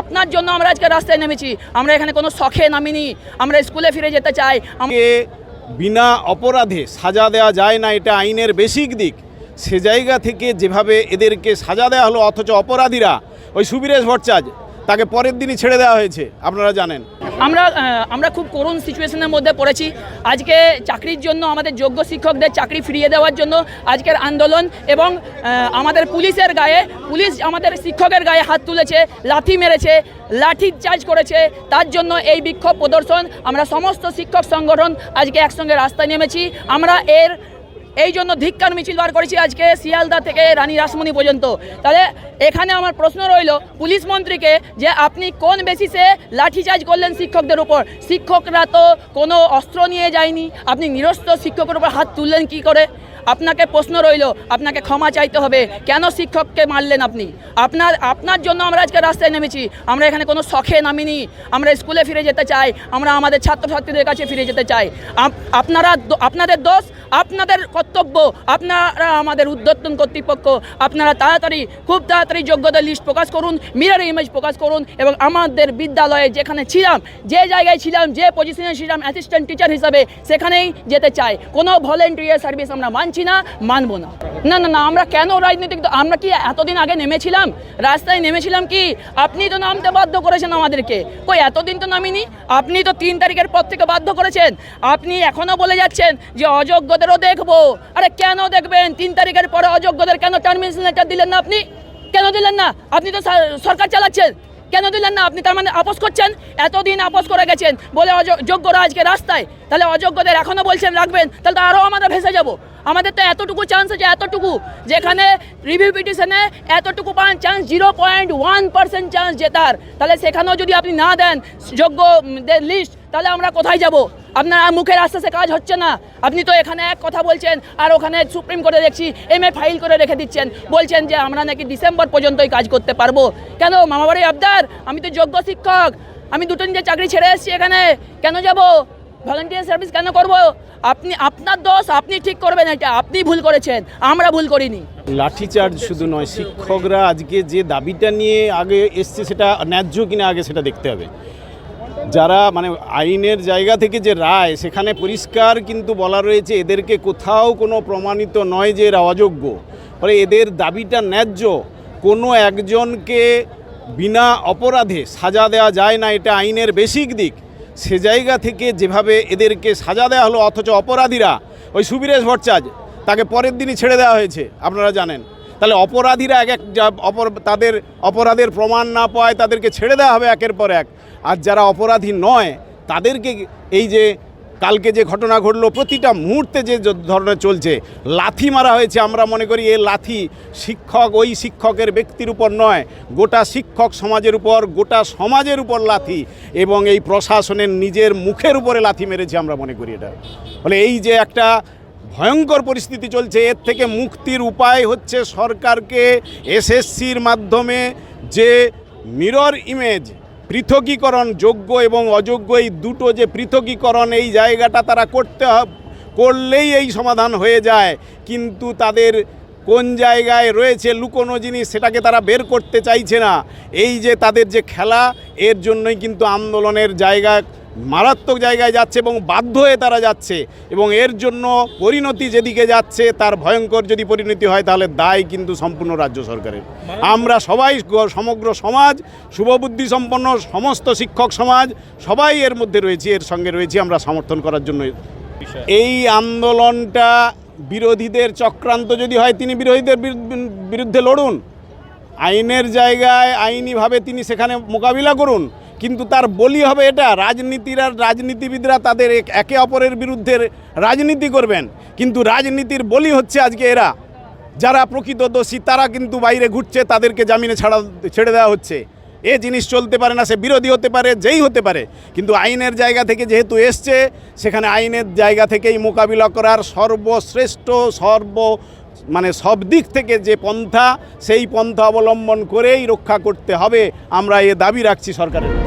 আপনার জন্য আমরা আজকে রাস্তায় নেমেছি। আমরা এখানে কোনো শখে নামিনি। আমরা স্কুলে ফিরে যেতে চাই। আমাকে বিনা অপরাধে সাজা দেওয়া যায় না, এটা আইনের বেসিক দিক। সে জায়গা থেকে যেভাবে এদেরকে সাজা দেওয়া হলো, অথচ অপরাধীরা, ওই সুবীরেশ ভট্টাচার্য তাকে পরের দিনই ছেড়ে দেওয়া হয়েছে, আপনারা জানেন। আমরা আমরা খুব করুণ সিচুয়েশনের মধ্যে পড়েছি। আজকে চাকরির জন্য আমাদের যোগ্য শিক্ষকদের চাকরি ফিরিয়ে দেওয়ার জন্য আজকের আন্দোলন এবং আমাদের পুলিশের গায়ে, পুলিশ আমাদের শিক্ষকের গায়ে হাত তুলেছে, লাথি মেরেছে, লাঠি চার্জ করেছে। তার জন্য এই বিক্ষোভ প্রদর্শন, আমরা সমস্ত শিক্ষক সংগঠন আজকে একসঙ্গে রাস্তায় নেমেছি। আমরা এর এই জন্য ধিক্কার মিছিল বার করেছি আজকে শিয়ালদা থেকে রানী রাসমণি পর্যন্ত। তাহলে এখানে আমার প্রশ্ন রইল, পুলিশ মন্ত্রীকে যে আপনি কোন বেসিসে লাঠিচার্জ করলেন শিক্ষকদের উপর? শিক্ষকরা তো কোনো অস্ত্র নিয়ে যায়নি। আপনি নিরস্ত্র শিক্ষকের উপর হাত তুললেন কি করে? আপনাকে প্রশ্ন রইল, আপনাকে ক্ষমা চাইতে হবে। কেন শিক্ষককে মারলেন আপনি? আপনার আপনার জন্য আমরা আজকে রাস্তায় নেমেছি। আমরা এখানে কোনো শখে নামিনি। আমরা স্কুলে ফিরে যেতে চাই। আমরা আমাদের ছাত্রছাত্রীদের কাছে ফিরে যেতে চাই। আপ- আপনারা আপনাদের দোষ, আপনাদের কর্তব্য, আপনারা আমাদের উদ্যোতন কর্তৃপক্ষ। আপনারা তাড়াতাড়ি, খুব তাড়াতাড়ি যোগ্যতার লিস্ট প্রকাশ করুন মিরার ইমেজ প্রকাশ করুন এবং আমাদের বিদ্যালয়ে যেখানে ছিলাম, যে জায়গায় ছিলাম, যে পজিশনে ছিলাম অ্যাসিস্ট্যান্ট টিচার হিসাবে সেখানেই যেতে চাই। কোনো ভলেন্টিয়ার সার্ভিস আমরা মানছি না মানবো না। না না না, আমরা কেন রাজনৈতিক আমরা কি এতদিন আগে নেমেছিলাম? রাস্তায় নেমেছিলাম কি? আপনি তো নামতে বাধ্য করেছেন আমাদেরকে। কই, এতদিন তো নামিনি? আপনি তো তিন তারিখের পর থেকে বাধ্য করেছেন। আপনি এখনও বলে যাচ্ছেন যে অযোগ্যদেরও দেখব। আরে কেন দেখবেন? তিন তারিখের পরে অযোগ্যদের কেন টার্মিনেশন লেটার দিলেন না আপনি? কেন দিলেন না? আপনি তো সরকার চালাচ্ছেন। কেন দিলেন না আপনি? তার মানে আপোষ করছেন? এতদিন আপোষ করে গেছেন। বলে অযোগ্যরা আজকে রাস্তায়। তাহলে অযোগ্যদের এখনও বলছেন, রাখবেন। তাহলে তো আরও আমরা ভেসে যাব। আমাদের তো এতটুকু চান্স আছে, এতটুকু। যেখানে রিভিউ পিটিশনে এতটুকু পান chance zero point one percent chance জেতার। তাহলে সেখানেও যদি আপনি না দেন, যোগ্য লিস্ট তাহলে আমরা কোথায় যাব? আপনার মুখের আস্তে কাজ হচ্ছে না। আপনি তো এখানে এক কথা বলছেন, আর ওখানে সুপ্রিম কোর্টে দেখছি, এম ফাইল করে রেখে দিচ্ছেন। বলছেন যে আমরা নাকি ডিসেম্বর পর্যন্তই কাজ করতে পারব। কেন, মামাবাড়ি আবদার? আমি তো যোগ্য শিক্ষক। আমি দুটো নিজের চাকরি ছেড়ে এসেছি এখানে। কেন যাব? ভলেন্টিয়ার সার্ভিস কেন করব? আপনি, আপনার দোষ, আপনি ঠিক করবেন এটা। আপনি ভুল করেছেন। আমরা ভুল করিনি। লাঠিচার্জ শুধু নয়, শিক্ষকরা আজকে যে দাবিটা নিয়ে আগে এসছে, সেটা ন্যায্য কিনা আগে সেটা দেখতে হবে। যারা মানে আইনের জায়গা থেকে যে রায়, সেখানে পরিষ্কার কিন্তু বলা রয়েছে এদেরকে কোথাও কোনো প্রমাণিত নয় যে এরা অযোগ্য। ফলে এদের দাবিটা ন্যায্য। কোনো একজনকে বিনা অপরাধে সাজা দেওয়া যায় না, এটা আইনের বেসিক দিক। সে জায়গা থেকে যেভাবে এদেরকে সাজা দেওয়া হলো, অথচ অপরাধীরা, ওই সুবীরেশ ভট্টাচার্য, তাকে পরের দিনই ছেড়ে দেওয়া হয়েছে, আপনারা জানেন। তাহলে অপরাধীরা এক এক অপর তাদের অপরাধের প্রমাণ না পায় তাদেরকে ছেড়ে দেওয়া হবে একের পর এক। আর যারা অপরাধী নয়, তাদেরকে এই যে কালকে যে ঘটনা ঘটলো, প্রতিটা মুহূর্তে যে ধরনের চলছে, লাথি মারা হয়েছে। আমরা মনে করি এ লাথি শিক্ষক, ওই শিক্ষকের ব্যক্তির উপর নয়, গোটা শিক্ষক সমাজের উপর, গোটা সমাজের উপর লাথি এবং এই প্রশাসনের নিজের মুখের উপরে লাথি মেরেছে আমরা মনে করি এটা। ফলে এই যে একটা ভয়ঙ্কর পরিস্থিতি চলছে। এর থেকে মুক্তির উপায় হচ্ছে সরকারকে এসএসসির মাধ্যমে যে মিরর ইমেজ পৃথকীকরণ যোগ্য এবং অযোগ্য, এই দুটো যে পৃথকীকরণ, এই জায়গাটা তারা করতে করলেই এই সমাধান হয়ে যায়। কিন্তু তাদের কোন জায়গায় রয়েছে লুকোনো জিনিস সেটাকে তারা বের করতে চাইছে না। এই যে তাদের যে খেলা, এর জন্যই কিন্তু আন্দোলনের জায়গা মারাত্মক জায়গায় যাচ্ছে এবং বাধ্য হয়ে তারা যাচ্ছে এবং এর জন্য পরিণতি যেদিকে যাচ্ছে তার ভয়ঙ্কর যদি পরিণতি হয় তাহলে দায় কিন্তু সম্পূর্ণ রাজ্য সরকারের। আমরা সবাই সমগ্র সমাজ শুভবুদ্ধি সম্পন্ন সমস্ত শিক্ষক সমাজ সবাই এর মধ্যে রয়েছি এর সঙ্গে রয়েছি আমরা সমর্থন করার জন্য। এই আন্দোলনটা বিরোধীদের চক্রান্ত যদি হয় তিনি বিরোধীদের বিরুদ্ধে লড়ুন। আইনের জায়গায় আইনিভাবে তিনি সেখানে মোকাবিলা করুন, কিন্তু তার বলি হবে এটা, রাজনীতির আর রাজনীতিবিদরা তাদের একে অপরের বিরুদ্ধে রাজনীতি করবেন। কিন্তু রাজনীতির বলি হচ্ছে আজকে এরা। যারা প্রকৃত দোষী, তারা কিন্তু বাইরে ঘুরছে, তাদেরকে জামিনে ছাড়া, ছেড়ে দেওয়া হচ্ছে। এ জিনিস চলতে পারে না, সে বিরোধী হতে পারে, যেই হতে পারে। কিন্তু আইনের জায়গা থেকে যেহেতু এসছে, সেখানে আইনের জায়গা থেকেই মোকাবিলা করার সর্বশ্রেষ্ঠ, সর্ব মানে সব দিক থেকে যে পন্থা, সেই পন্থা অবলম্বন করেই রক্ষা করতে হবে। আমরা এ দাবি রাখছি সরকারের।